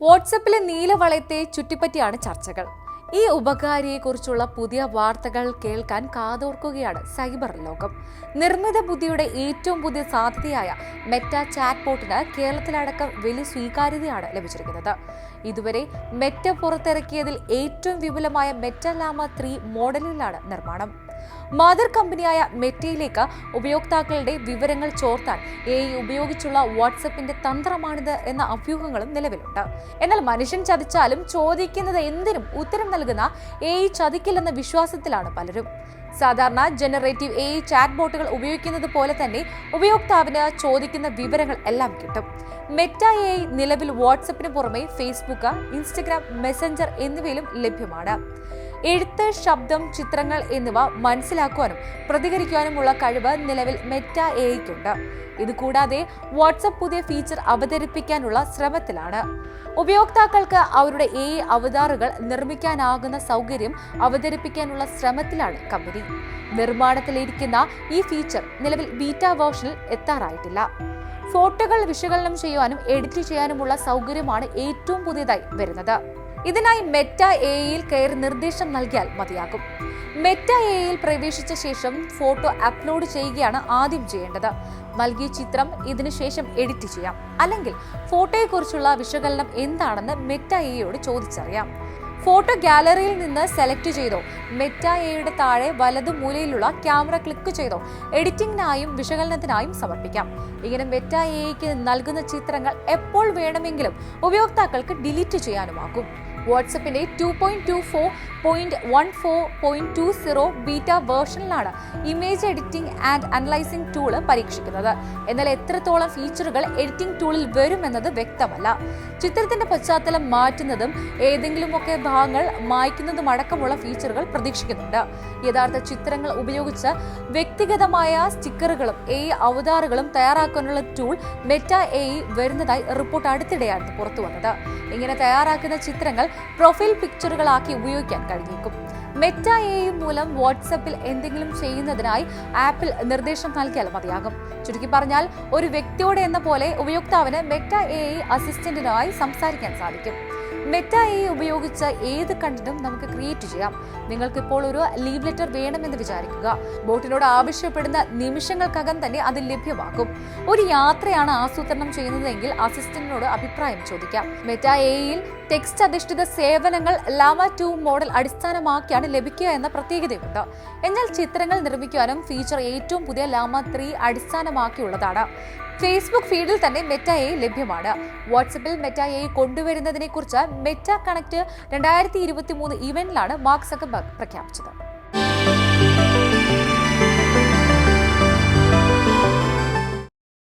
വാട്സപ്പിലെ നീലവളയത്തെ ചുറ്റിപ്പറ്റിയാണ് ചർച്ചകൾ. ഈ ഉപകാരിയെക്കുറിച്ചുള്ള പുതിയ വാർത്തകൾ കേൾക്കാൻ കാതോർക്കുകയാണ് സൈബർ ലോകം. നിർമ്മിത ബുദ്ധിയുടെ ഏറ്റവും പുതിയ സാധ്യതയായ മെറ്റ ചാറ്റ് ബോട്ടിന് കേരളത്തിലടക്കം വലിയ സ്വീകാര്യതയാണ് ലഭിച്ചിരിക്കുന്നത്. ഇതുവരെ മെറ്റ പുറത്തിറക്കിയതിൽ ഏറ്റവും വിപുലമായ മെറ്റ ലാമ ത്രീ മോഡലിലാണ് നിർമ്മാണം. മാതൃ കമ്പനിയായ മെറ്റയിലേക്ക് ഉപയോക്താക്കളുടെ വിവരങ്ങൾ ചോർത്താൻ എ ഐ ഉപയോഗിച്ചുള്ള വാട്സപ്പിന്റെ തന്ത്രമാണിത് എന്ന അഭ്യൂഹങ്ങളും നിലവിലുണ്ട്. എന്നാൽ മനുഷ്യൻ ചതിച്ചാലും ചോദിക്കുന്നത് എന്തിനും ഉത്തരം നൽകുന്ന എ ഐ ചതിക്കില്ലെന്ന വിശ്വാസത്തിലാണ് പലരും. സാധാരണ ജനറേറ്റീവ് എ ഐ ചാറ്റ് ബോട്ടുകൾ ഉപയോഗിക്കുന്നത് പോലെ തന്നെ ഉപയോക്താവിന് ചോദിക്കുന്ന വിവരങ്ങൾ എല്ലാം കിട്ടും. മെറ്റ എ ഐ നിലവിൽ വാട്സപ്പിന് പുറമെ ഫേസ്ബുക്ക് ഇൻസ്റ്റഗ്രാം മെസ്സഞ്ചർ എന്നിവയിലും ലഭ്യമാണ്. എഴുത്ത് ശബ്ദം ചിത്രങ്ങൾ എന്നിവ മനസ്സിലാക്കുവാനും പ്രതികരിക്കുവാനുമുള്ള കഴിവ് നിലവിൽ മെറ്റ എയ്ക്കുണ്ട് ഇതുകൂടാതെ വാട്സപ്പ് പുതിയ ഫീച്ചർ അവതരിപ്പിക്കാനുള്ള ശ്രമത്തിലാണ്. ഉപയോക്താക്കൾക്ക് അവരുടെ എ അവതാറുകൾ നിർമ്മിക്കാനാകുന്ന സൗകര്യം അവതരിപ്പിക്കാനുള്ള ശ്രമത്തിലാണ് കമ്പനി. നിർമ്മാണത്തിലിരിക്കുന്ന ഈ ഫീച്ചർ നിലവിൽ ബീറ്റ വേർഷനിൽ എത്താറായിട്ടില്ല. ഫോട്ടോകൾ വിശകലനം ചെയ്യുവാനും എഡിറ്റ് ചെയ്യാനുമുള്ള സൗകര്യമാണ് ഏറ്റവും പുതിയതായി വരുന്നത്. ഇതിനായി മെറ്റ എയിൽ കയറി നിർദ്ദേശം നൽകിയാൽ മതിയാകും. മെറ്റ എയിൽ പ്രവേശിച്ച ശേഷം ഫോട്ടോ അപ്ലോഡ് ചെയ്യുകയാണ് ആദ്യം ചെയ്യേണ്ടത്. നൽകിയ ചിത്രം ഇതിനുശേഷം എഡിറ്റ് ചെയ്യാം. അല്ലെങ്കിൽ ഫോട്ടോയെക്കുറിച്ചുള്ള വിശകലനം എന്താണെന്ന് മെറ്റ എയോട് ചോദിച്ചറിയാം. ഫോട്ടോ ഗാലറിയിൽ നിന്ന് സെലക്ട് ചെയ്തോ? മെറ്റ എയുടെ താഴെ വലതു മൂലയിലുള്ള ക്യാമറ ക്ലിക്ക് ചെയ്തോ? എഡിറ്റിംഗിനായും വിശകലനത്തിനായും സമർപ്പിക്കാം. ഇങ്ങനെ മെറ്റ എയ്ക്ക് നൽകുന്ന ചിത്രങ്ങൾ എപ്പോൾ വേണമെങ്കിലും ഉപയോക്താക്കൾക്ക് ഡിലീറ്റ് ചെയ്യാനുമാകും. വാട്സപ്പിന്റെ two point two four point one four point two zero beta വേർഷനിലാണ് image editing and analysing tool പരീക്ഷിക്കുന്നത്. എന്നാൽ എത്രത്തോളം ഫീച്ചറുകൾ എഡിറ്റിംഗ് ടൂളിൽ വരുമെന്നത് വ്യക്തമല്ല. ചിത്രത്തിന്റെ പശ്ചാത്തലം മാറ്റുന്നതും ഏതെങ്കിലുമൊക്കെ ഭാഗങ്ങൾ മായ്ക്കുന്നതും അടക്കമുള്ള ഫീച്ചറുകൾ പ്രതീക്ഷിക്കുന്നുണ്ട്. യഥാർത്ഥ ചിത്രങ്ങൾ ഉപയോഗിച്ച് വ്യക്തിഗതമായ സ്റ്റിക്കറുകളും എ അവതാറുകളും തയ്യാറാക്കാനുള്ള ടൂൾ മെറ്റ എ വരുന്നതായി റിപ്പോർട്ട് അടുത്തിടെയാണ് പുറത്തു വന്നത് ഇങ്ങനെ തയ്യാറാക്കുന്ന ചിത്രങ്ങൾ പ്രൊഫൈൽ പിക്ചറുകളാക്കി ഉപയോഗിക്കാൻ കഴിഞ്ഞേക്കും. മെറ്റ എയും മൂലം വാട്സപ്പിൽ എന്തെങ്കിലും ചെയ്യുന്നതിനായി ആപ്പിൽ നിർദ്ദേശം നൽകിയാൽ മതിയാകും. ചുരുക്കി പറഞ്ഞാൽ ഒരു വ്യക്തിയോട് എന്ന പോലെ ഉപയോക്താവിന് മെറ്റ എ അസിസ്റ്റന്റിനായി സംസാരിക്കാൻ സാധിക്കും. മെറ്റ എ ഉപയോഗിച്ച് ഏത് കണ്ടന്റും നമുക്ക് ക്രിയേറ്റ് ചെയ്യാം. നിങ്ങൾക്ക് ഇപ്പോൾ ഒരു ലീവ് ലെറ്റർ വേണമെന്ന് വിചാരിക്കുക. ബോട്ടിനോട് ആവശ്യപ്പെടുന്ന നിമിഷങ്ങൾക്കകം തന്നെ അത് ലഭ്യമാക്കും ഒരു യാത്രയാണ് ആസൂത്രണം ചെയ്യുന്നതെങ്കിൽ അസിസ്റ്റന്റിനോട് അഭിപ്രായം ചോദിക്കാം. മെറ്റ എയിൽ ടെക്സ്റ്റ് അധിഷ്ഠിത സേവനങ്ങൾ ലാമ ടു മോഡൽ അടിസ്ഥാനമാക്കിയാണ് ലഭിക്കുക എന്ന പ്രത്യേകതയുണ്ട് എന്നാൽ ചിത്രങ്ങൾ നിർമ്മിക്കുവാനും ഫീച്ചർ ഏറ്റവും പുതിയ ലാമ ത്രീ അടിസ്ഥാനമാക്കിയുള്ളതാണ്. ഫേസ്ബുക്ക് ഫീഡിൽ തന്നെ മെറ്റ എ ലഭ്യമാണ്. വാട്സപ്പിൽ മെറ്റ എ കൊണ്ടുവരുന്നതിനെ കുറിച്ച് മെറ്റ കണക്ട് രണ്ടായിരത്തി ഇരുപത്തി മൂന്ന് ഇവന്റിലാണ് മാർക്ക് പ്രഖ്യാപിച്ചത്.